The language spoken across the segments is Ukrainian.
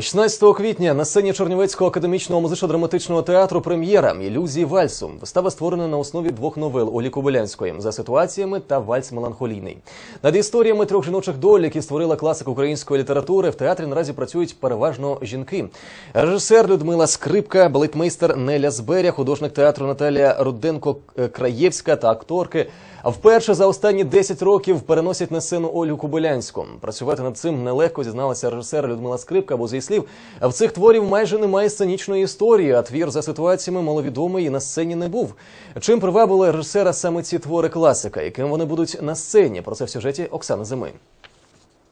16 квітня на сцені Чернівецького академічного музично-драматичного театру прем'єра ілюзії вальсу. Вистава створена на основі двох новел Олі Кобилянської за ситуаціями та вальс меланхолійний. Над історіями трьох жіночих доль, які створила класик української літератури, в театрі наразі працюють переважно жінки. Режисер Людмила Скрипка, балетмейстер Неля Зберя, художник театру Наталія Руденко Краєвська та акторки. А вперше за останні 10 років переносять на сцену Ольгу Кубилянську. Працювати над цим нелегко зізналася режисер Людмила Скрипка, бо з її слів в цих творів майже немає сценічної історії, а твір за ситуаціями маловідомий і на сцені не був. Чим привабили режисера саме ці твори класика, яким вони будуть на сцені? Про це в сюжеті Оксани Зими.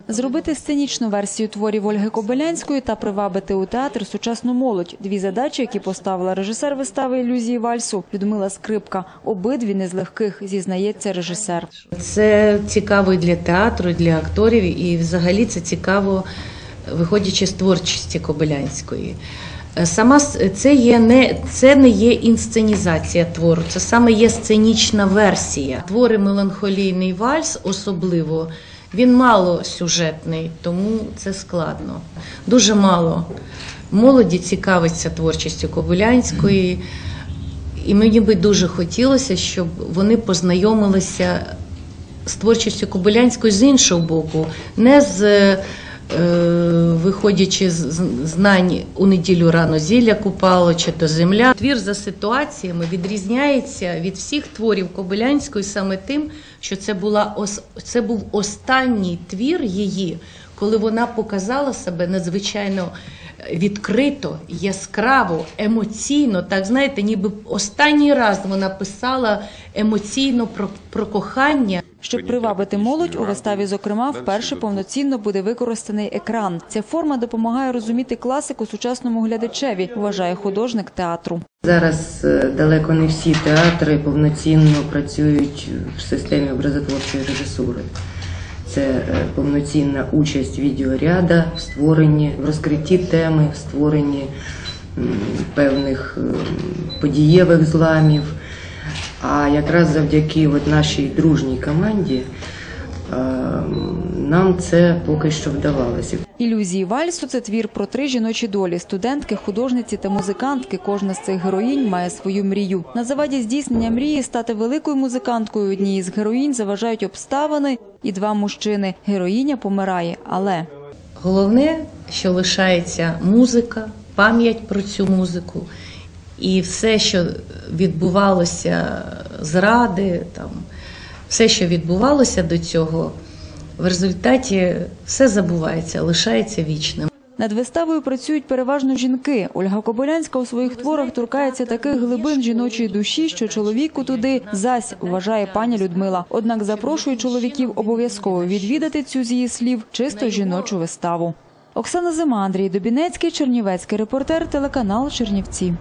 Зробити сценічну версію творів Ольги Кобилянської та привабити у театр сучасну молодь. Дві задачі, які поставила режисер вистави ілюзії вальсу Людмила Скрипка. Обидві не з легких, зізнається режисер. Це цікаво і для театру, і для акторів, і взагалі це цікаво, виходячи з творчості Кобилянської. Сама с- це є не це не є інсценізація твору, це саме є сценічна версія. Твори меланхолійний вальс, особливо він мало сюжетний, тому це складно. Дуже мало молоді цікавиться творчістю Кобилянської. І мені би дуже хотілося, щоб вони познайомилися з творчістю Кобилянської з іншого боку, не з е, виходячи з знань у неділю рано зілля купало чи то земля. Твір за ситуаціями відрізняється від всіх творів Кобилянської саме тим, що це була це був останній твір її, коли вона показала себе надзвичайно відкрито, яскраво, емоційно. Так знаєте, ніби останній раз вона писала емоційно про, про кохання. Щоб привабити молодь, у виставі, зокрема, вперше повноцінно буде використаний екран. Ця форма допомагає розуміти класику сучасному глядачеві, вважає художник театру. Зараз е, далеко не всі театри повноцінно працюють в системі образотворчої режисури. Це е, повноцінна участь відеоряда в створенні, в розкритті теми, в створенні певних подієвих зламів. А якраз завдяки от нашій дружній команді е, нам це поки що вдавалося. Ілюзії вальсу це твір про три жіночі долі: студентки, художниці та музикантки. Кожна з цих героїнь має свою мрію. На заваді здійснення мрії стати великою музиканткою. Одній з героїнь заважають обставини і два мужчини. Героїня помирає, але Головне, що лишається музика, пам'ять про цю музику, і все, що відбувалося зради, там, все, що відбувалося до цього, в результаті все забувається, лишається вічним. Над виставою працюють переважно жінки. Ольга Кобилянська у своїх творах торкається таких глибин жіночої душі, що чоловіку туди зась вважає пані Людмила. Однак запрошує чоловіків обов'язково відвідати цю з її слів чисто жіночу виставу. Оксана Зима, Андрій Добінецький, Чернівецький репортер, телеканал Чернівці.